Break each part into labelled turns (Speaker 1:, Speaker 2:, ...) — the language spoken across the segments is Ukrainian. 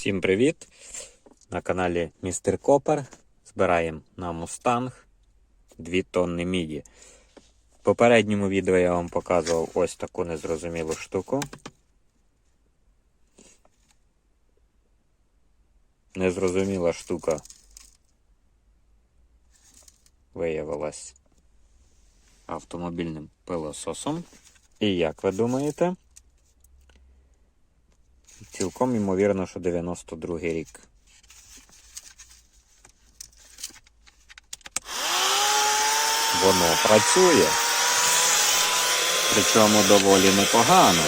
Speaker 1: Всім привіт! На каналі Містер Копер. Збираємо на Мустанг 2 тонни міді. В попередньому відео я вам показував ось таку незрозумілу штуку. Незрозуміла штука виявилась автомобільним пилососом. І як ви думаєте? Цілком ймовірно, що 92-й рік. Воно працює. Причому доволі непогано.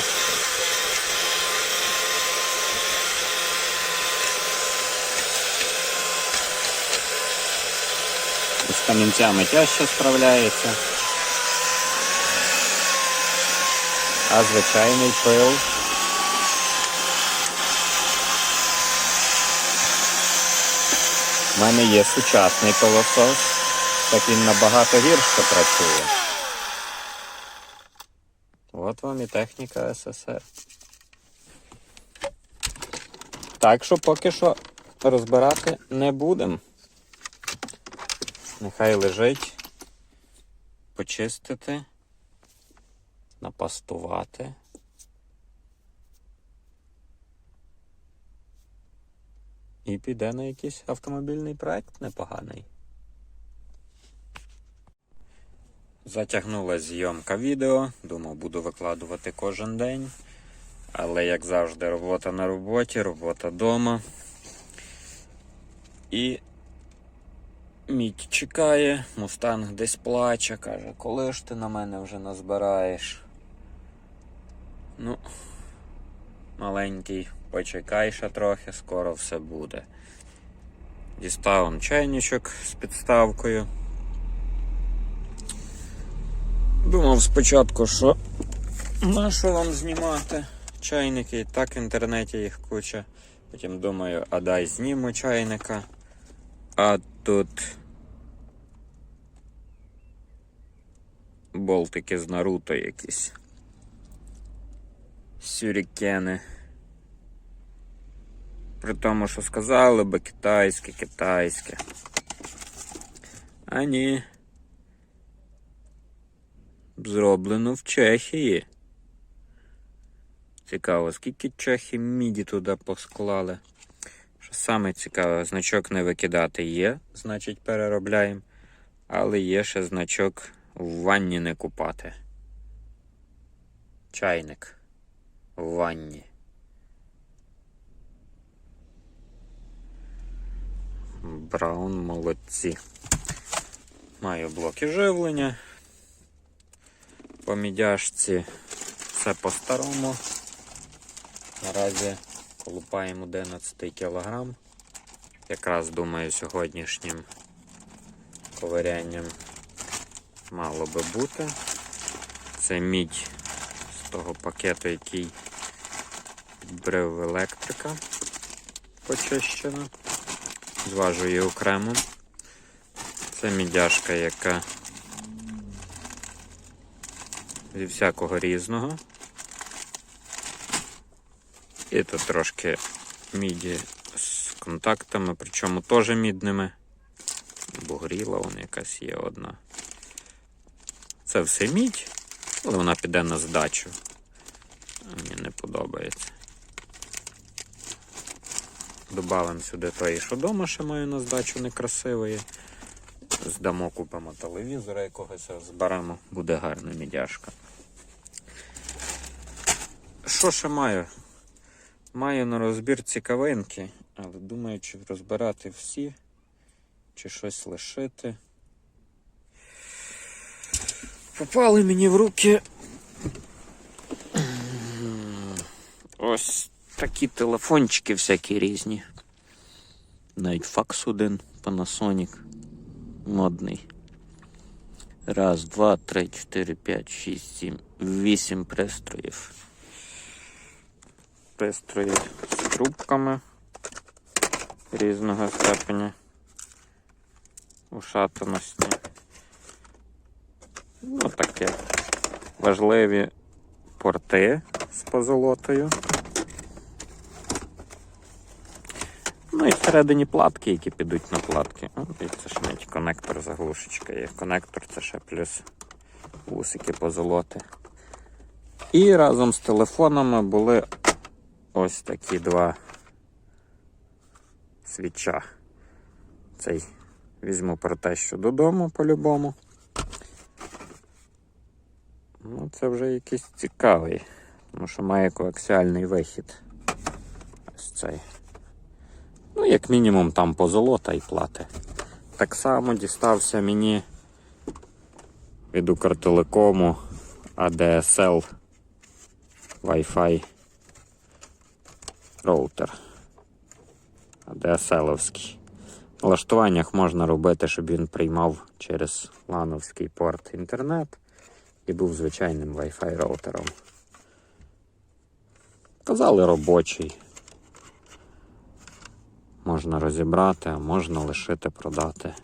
Speaker 1: З камінцями тяжче справляється. А звичайний пил У мене є сучасний пилосос, так він набагато гірше працює. От вам і техніка СССР. Так що поки що розбирати не будемо. Нехай лежить, почистити, напастувати. І піде на якийсь автомобільний проект непоганий. Затягнула зйомка відео, думав, буду викладувати кожен день. Але, як завжди, робота на роботі, робота вдома. І мідь чекає, мустанг десь плаче, каже, коли ж ти на мене вже назбираєш? Ну, маленький, почекай ще трохи, скоро все буде. Дістав он чайничок з підставкою. Думав спочатку, що на що вам знімати чайники, і так в інтернеті їх куча. Потім думаю, а дай зніму чайника. А тут болтики з Наруто якісь. Сюрікени. При тому, що сказали би китайське, китайське. А ні. Зроблено в Чехії. Цікаво, скільки чехи міді туди посклали. Що саме цікаве, значок не викидати є, значить переробляємо. Але є ще значок в ванні не купати. Чайник в ванні. Браун молодці. Маю блоки живлення. По мідяшці все по-старому. Наразі колупаємо 11 кг. Якраз думаю, сьогоднішнім ковирянням мало би бути. Це мідь того пакету, який брив електрика почищена. Зважу її окремо. Це мідяшка, яка зі всякого різного. І тут трошки міді з контактами, причому теж мідними. Бо горіла вона якась є одна. Це все мідь, але вона піде на здачу. Мені не подобається. Добавимо сюди той, що вдома ще маю на здачу некрасивої. Здамо, купимо телевізора якогось зберемо, буде гарна мідяшка. Що ще маю? Маю на розбір цікавинки, але думаю, чи розбирати всі, чи щось лишити. Попали мені в руки. Ось такі телефончики всякі різні. Навіть факс один Panasonic модний. Раз, два, три, чотири, п'ять, шість, сім, вісім пристроїв. Пристрої з трубками різного степеня ушатаності. Ну таке. Важливі порти з позолотою. Ну і всередині платки, які підуть на платки. О, і це ж навіть конектор заглушечка є. Конектор це ще плюс вусики позолоти. І разом з телефонами були ось такі два свіча. Цей візьму про те, що додому по-любому. Ну, це вже якийсь цікавий, тому що має коаксіальний вихід. Ось цей. Ну, як мінімум, там позолота і плати. Так само дістався мені від Укртелекому ADSL Wi-Fi роутер. ADSL-овський. В налаштуваннях можна робити, щоб він приймав через лановський порт інтернет і був звичайним Wi-Fi роутером. Казали робочий. Можна розібрати, а можна лишити продати.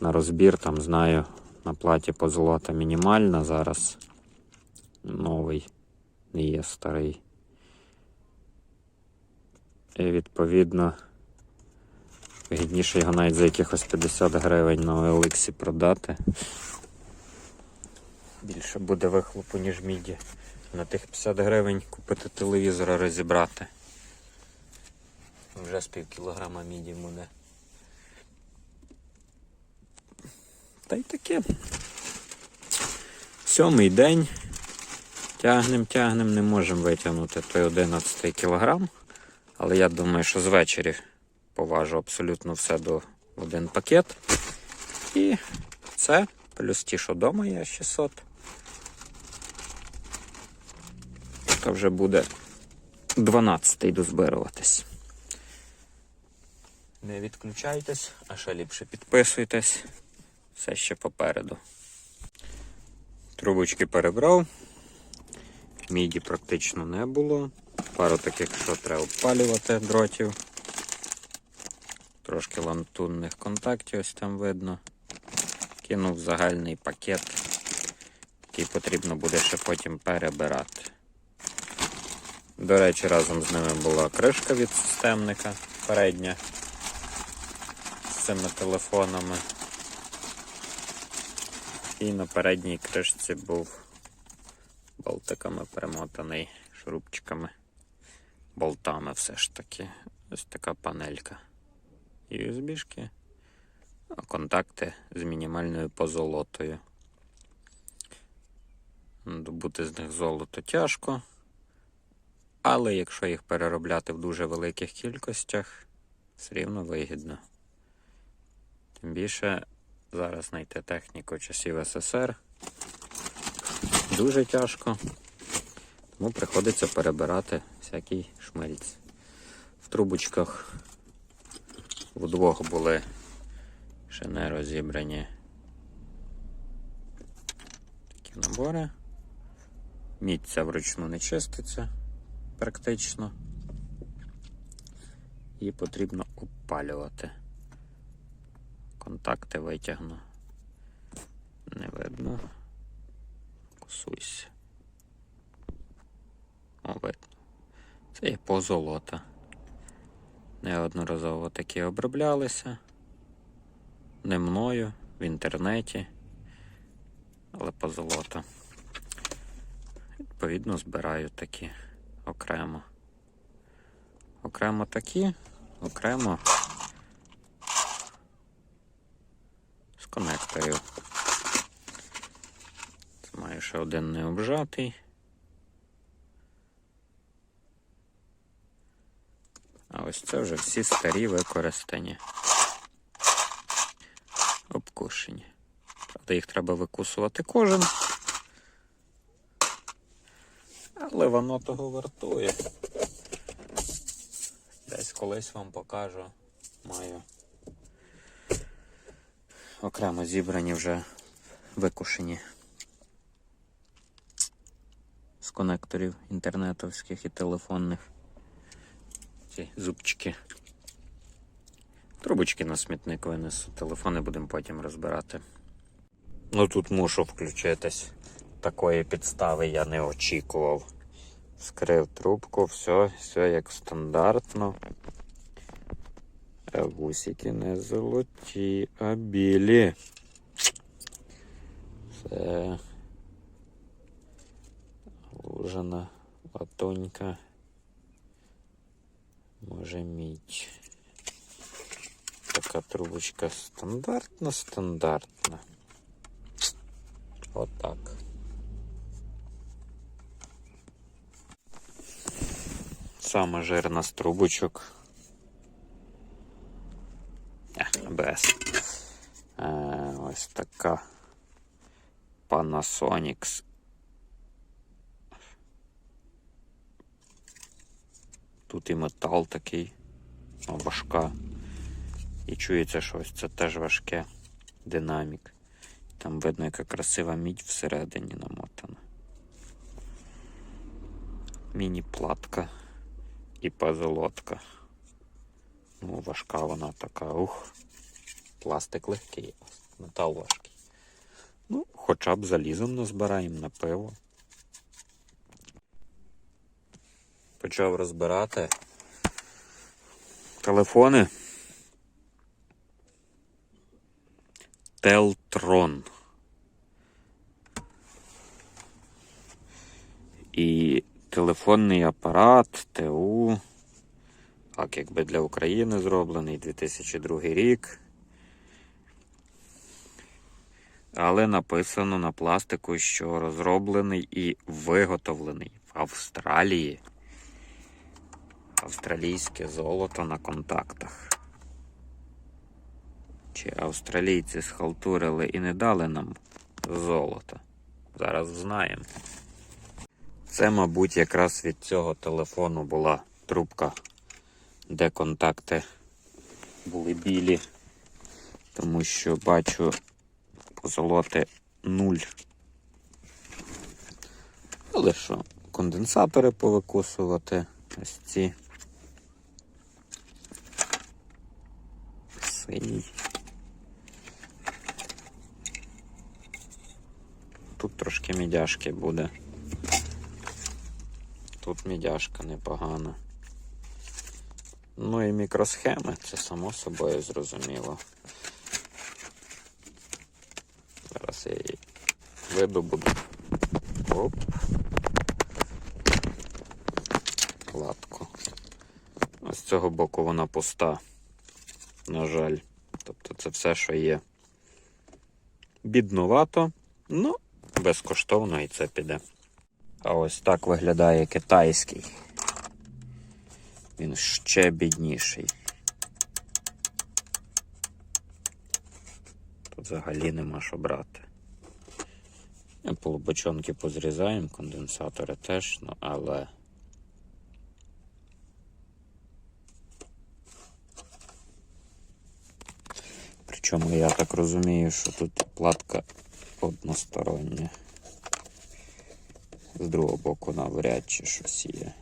Speaker 1: На розбір там знаю, на платі позолота мінімальна зараз. Новий, не є старий. І відповідно вигідніше його навіть за якихось 50 гривень на OLX продати. Більше буде вихлопу, ніж міді. На тих 50 гривень купити телевізора розібрати. Вже з пів кілограма міді буде. Та й таке. Сьомий день. Тягнем, тягнем, не можемо витягнути той 11 кілограм. Але я думаю, що звечері поважу абсолютно все до один пакет. І це плюс ті, що вдома є 600. То вже буде 12-й дозбируватись. Не відключайтесь, а ще ліпше підписуйтесь. Все ще попереду. Трубочки перебрав. Міді практично не було. Пару таких, що треба обпалювати дротів. Трошки лантунних контактів ось там видно. Кинув загальний пакет, який потрібно буде ще потім перебирати. До речі, разом з ними була кришка від системника передня з цими телефонами. І на передній кришці був болтиками перемотаний шурупчиками, болтами все ж таки. Ось така панелька. USB-шки, а контакти з мінімальною позолотою. Добути з них золото тяжко, але якщо їх переробляти в дуже великих кількостях, все рівно вигідно. Тим більше зараз знайти техніку часів СССР дуже тяжко, тому приходиться перебирати всякий шмельць. В трубочках вдвох були ще не розібрані такі набори. Мідь вручну не чиститься практично. Її потрібно опалювати. Контакти витягну. Не видно. Кусуйся. О, видно. Це є позолота. Неодноразово такі оброблялися. Не мною, в інтернеті, але позолота. Відповідно, збираю такі окремо. Окремо такі, окремо з конекторів. Це маю ще один необжатий. А ось це вже всі старі використані. Обкушені. Правда, їх треба викусувати кожен. Але воно того вартує. Десь колись вам покажу. Маю окремо зібрані вже викушені з конекторів інтернетовських і телефонних. Ці зубчики. Трубочки на смітник винесу. Телефони будемо потім розбирати. Ну тут мушу включитись. Такої підстави я не очікував. Скрив трубку, все, все як стандартно. А вусики не золоті, а білі. Це лужана латонька. Може мідь. Така трубочка стандартна, стандартна. Отак. Сама жирна з трубочок. Е, без. Е, ось така Panasonic. Тут і метал такий, ну, важка. І чується щось, це теж важке. Динамік. Там видно, яка красива мідь всередині намотана. Міні-платка і позолотка. Ну, важка вона така, ух. Пластик легкий, метал важкий. Ну, хоча б залізом назбираємо на пиво. Почав розбирати телефони. Телтрон. І телефонний апарат ТУ. Так, якби для України зроблений 2002 рік. Але написано на пластику, що розроблений і виготовлений в Австралії. Австралійське золото на контактах. Чи австралійці схалтурили і не дали нам золото? Зараз знаємо. Це, мабуть, якраз від цього телефону була трубка, де контакти були білі. Тому що бачу позолоти нуль. Але що, конденсатори повикусувати ось ці. Синій. Тут трошки мідяшки буде. Тут мідяшка непогана. Ну і мікросхеми, це само собою зрозуміло. Зараз я її видобуду. Оп. Кладку. З цього боку вона пуста. На жаль. Тобто це все, що є. Біднувато, ну, безкоштовно і це піде. А ось так виглядає китайський. Він ще бідніший. Тут взагалі нема що брати. Полубочонки позрізаємо, конденсатори теж, ну але. Причому я так розумію, що тут платка одностороння. З другого боку навряд чи щось є.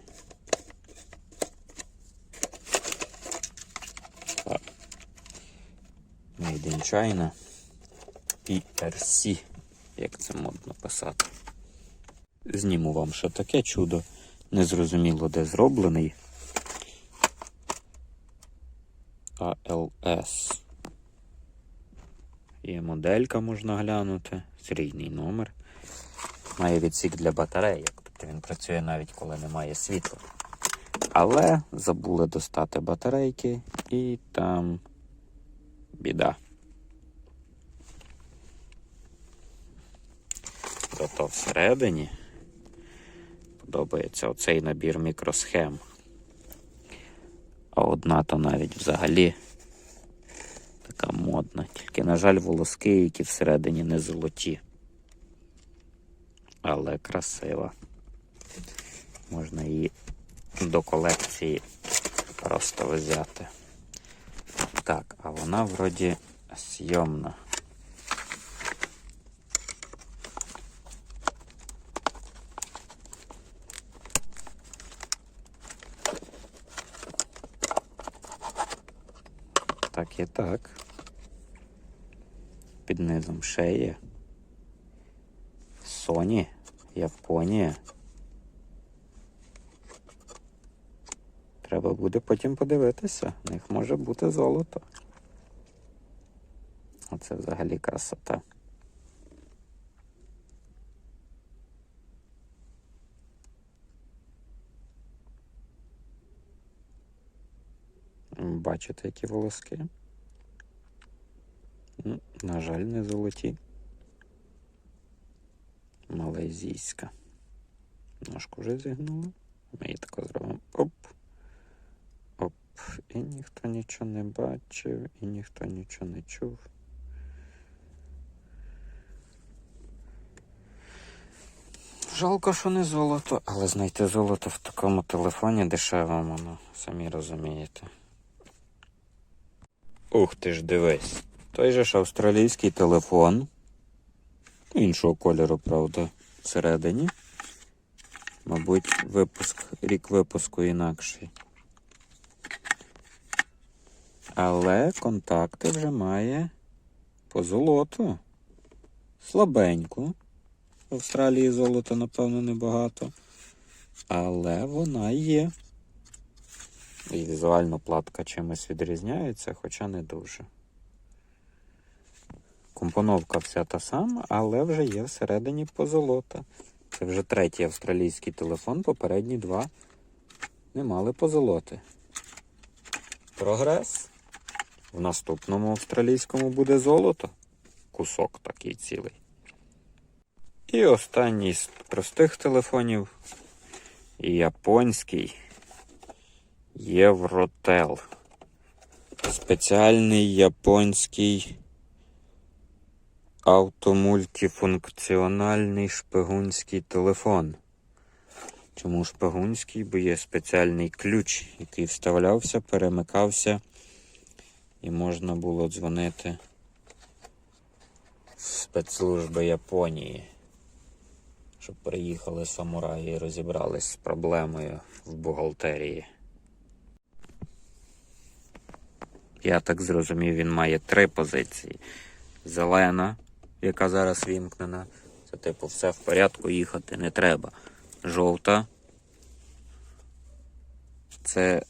Speaker 1: Так. Made in China. PRC, як це модно писати. Зніму вам, що таке чудо. Незрозуміло, де зроблений. ALS. Є моделька можна глянути, серійний номер. Має відсік для батарейок, тобто він працює навіть коли немає світла. Але забули достати батарейки і там біда. Зато всередині подобається оцей набір мікросхем. А одна то навіть взагалі така модна. Тільки, на жаль, волоски, які всередині не золоті. Але красива. Можна її до колекції просто взяти. Так, а вона вроді зйомна. Так і так. Під низом шеї. Sony, Японія. Треба буде потім подивитися. В них може бути золото. Оце взагалі красота. Бачите, які волоски? На жаль, не золоті. Малайзійська. Ножку вже зігнула. Ми її тако зробимо. Оп. Оп. І ніхто нічого не бачив, і ніхто нічого не чув. Жалко, що не золото, але знайти золото в такому телефоні дешевому, ну, самі розумієте. Ух ти ж дивись. Той же ж австралійський телефон. Іншого кольору, правда, всередині. Мабуть, випуск, рік випуску інакший. Але контакти вже має по золоту. Слабеньку. В Австралії золота, напевно, небагато. Але вона є. І візуально платка чимось відрізняється, хоча не дуже. Компоновка вся та сама, але вже є всередині позолота. Це вже третій австралійський телефон, попередні два не мали позолоти. Прогрес. В наступному австралійському буде золото. Кусок такий цілий. І останній з простих телефонів японський Євротел. Спеціальний японський автомультифункціональний шпигунський телефон. Чому шпигунський? Бо є спеціальний ключ, який вставлявся, перемикався, і можна було дзвонити в спецслужби Японії, щоб приїхали самураї і розібрались з проблемою в бухгалтерії. Я так зрозумів, він має три позиції. Зелена, яка зараз вімкнена. Це типу все в порядку, їхати не треба. Жовта. Це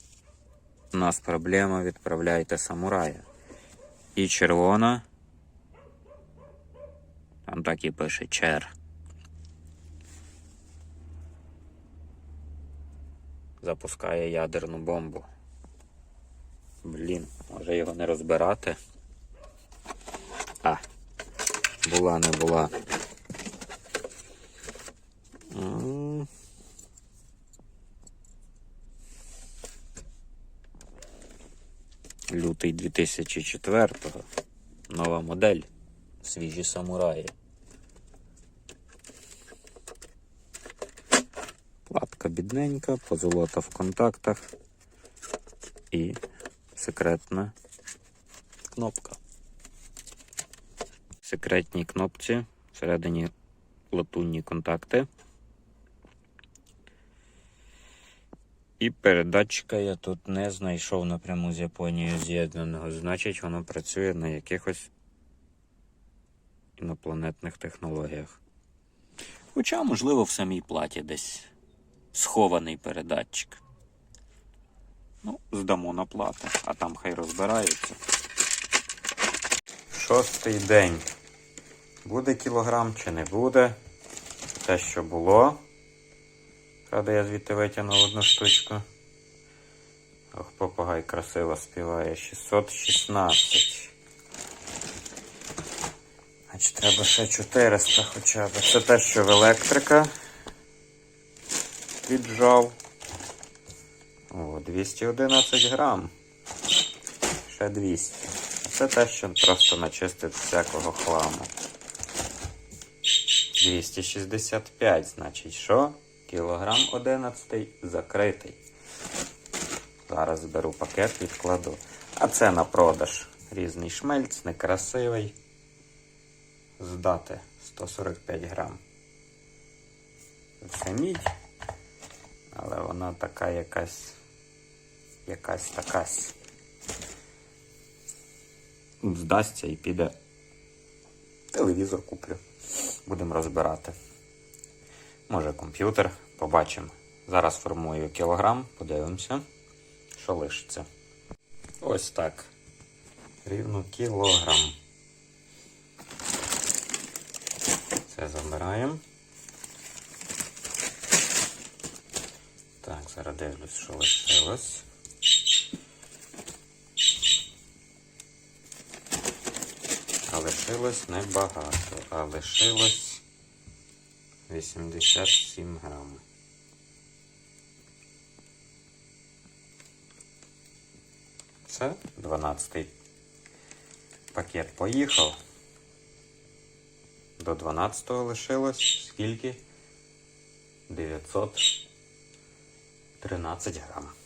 Speaker 1: у нас проблема, відправляйте самурая. І червона. Там так і пише чер. Запускає ядерну бомбу. Блін, може його не розбирати. А, була, не була. Лютий 2004-го. Нова модель. Свіжі самураї. Платка бідненька, позолота в контактах і секретна кнопка. Секретній кнопці всередині латунні контакти. І передатчика я тут не знайшов напряму з Японією з'єднаного. Значить, воно працює на якихось інопланетних технологіях. Хоча, можливо, в самій платі десь схований передатчик. Ну, здамо на плату, а там хай розбираються. Шостий день. Буде кілограм чи не буде? Те, що було. Правда, я звідти витягнув одну штучку. Ох, попугай красиво співає. 616. Значить, треба ще 400 хоча б. Це те, що в електрика віджав. О, 211 грам. Ще 200. Це те, що просто начистить всякого хламу. 265, значить, що? Кілограм 11 закритий. Зараз беру пакет, відкладу. А це на продаж. Різний шмельц, некрасивий. Здати 145 грам. Це мідь. Але вона така якась. Якась такась. Здасться і піде. Телевізор куплю. Будемо розбирати. Може комп'ютер, побачимо. Зараз формую кілограм, подивимося. що лишиться. Ось так. Рівно кілограм. Це забираємо. Так, зараз дивлюсь, що лишилось. А лишилось небагато, а лишилось 87 грам. Це 12 пакет поїхав. До 12 лишилось скільки? 913 грам.